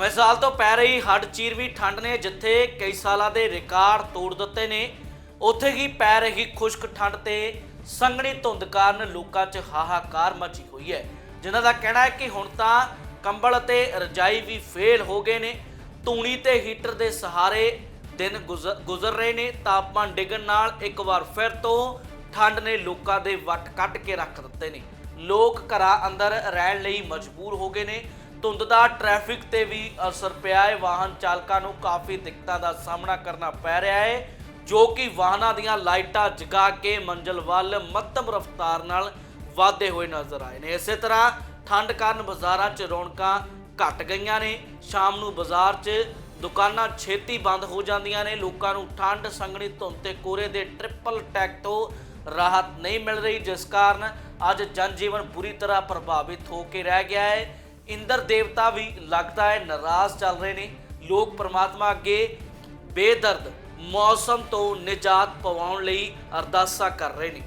ਨਵੇਂ ਸਾਲ ਤੋਂ ਪੈ ਰਹੀ ਹੱਡ ਚੀਰਵੀਂ ਠੰਡ ਨੇ, ਜਿੱਥੇ ਕਈ ਸਾਲਾਂ ਦੇ ਰਿਕਾਰਡ ਤੋੜ ਦਿੱਤੇ ਨੇ। ਉੱਥੇ ਹੀ ਪੈ ਰਹੀ ਖੁਸ਼ਕ ਠੰਡ ਤੇ ਸੰਘਣੀ ਧੁੰਦ ਕਾਰਨ ਲੋਕਾਂ 'ਚ ਹਾਹਾਕਾਰ ਮਚੀ ਹੋਈ ਹੈ। ਜਿਨ੍ਹਾਂ ਦਾ ਕਹਿਣਾ ਹੈ ਕਿ ਹੁਣ ਤਾਂ ਕੰਬਲ ਅਤੇ ਰਜਾਈ ਵੀ ਫੇਲ ਹੋ ਗਏ ਨੇ। ਧੂਣੀ ਤੇ ਹੀਟਰ ਦੇ ਸਹਾਰੇ ਦਿਨ ਗੁਜ਼ਰ ਗੁਜ਼ਰ ਰਹੇ ਨੇ। ਤਾਪਮਾਨ ਡਿੱਗਣ ਨਾਲ ਇੱਕ ਵਾਰ ਫਿਰ ਤੋਂ ਠੰਡ ਨੇ ਲੋਕਾਂ ਦੇ ਵੱਟ ਕੱਟ ਕੇ ਰੱਖ ਦਿੱਤੇ ਨੇ। ਲੋਕ ਘਰਾਂ ਅੰਦਰ ਰਹਿਣ ਲਈ ਮਜਬੂਰ ਹੋ ਗਏ ਨੇ। ਧੁੰਦ ਦਾ ਟ੍ਰੈਫਿਕ ਤੇ ਵੀ ਅਸਰ ਪਿਆ ਹੈ ਵਾਹਨ ਚਾਲਕਾਂ ਨੂੰ ਕਾਫੀ ਦਿੱਕਤਾਂ ਦਾ ਸਾਹਮਣਾ ਕਰਨਾ ਪੈ ਰਿਹਾ ਹੈ ਜੋ ਕਿ ਵਾਹਨਾਂ ਦੀਆਂ ਲਾਈਟਾਂ ਜਗਾ ਕੇ ਮੰਜ਼ਲ ਵੱਲ ਮੱਧਮ ਰਫ਼ਤਾਰ ਨਾਲ ਵਾਧੇ ਹੋਏ ਨਜ਼ਰ ਆਏ ਨੇ। ਇਸੇ ਤਰ੍ਹਾਂ ਠੰਡ ਕਾਰਨ ਬਾਜ਼ਾਰਾਂ 'ਚ ਰੌਣਕਾਂ ਘਟ ਗਈਆਂ ਨੇ। ਸ਼ਾਮ ਨੂੰ ਬਾਜ਼ਾਰ 'ਚ ਦੁਕਾਨਾਂ ਛੇਤੀ ਬੰਦ ਹੋ ਜਾਂਦੀਆਂ ਨੇ। ਲੋਕਾਂ ਨੂੰ ਠੰਡ, ਸੰਘਣੀ ਧੁੰਦ ਤੇ ਕੋਰੇ ਦੇ ਟ੍ਰਿਪਲ ਟੈਕ ਤੋਂ ਰਾਹਤ ਨਹੀਂ ਮਿਲ ਰਹੀ, ਜਿਸ ਕਾਰਨ ਅੱਜ ਜਨਜੀਵਨ ਬੁਰੀ ਤਰ੍ਹਾਂ ਪ੍ਰਭਾਵਿਤ ਹੋ ਕੇ ਰਹਿ ਗਿਆ ਹੈ ਇੰਦਰ ਦੇਵਤਾ ਵੀ ਲੱਗਦਾ ਹੈ ਨਾਰਾਜ਼ ਚੱਲ ਰਹੇ ਨੇ। ਲੋਕ ਪ੍ਰਮਾਤਮਾ ਅੱਗੇ ਬੇਦਰਦ ਮੌਸਮ ਤੋਂ ਨਿਜਾਤ ਪਵਾਉਣ ਲਈ ਅਰਦਾਸਾਂ ਕਰ ਰਹੇ ਨੇ।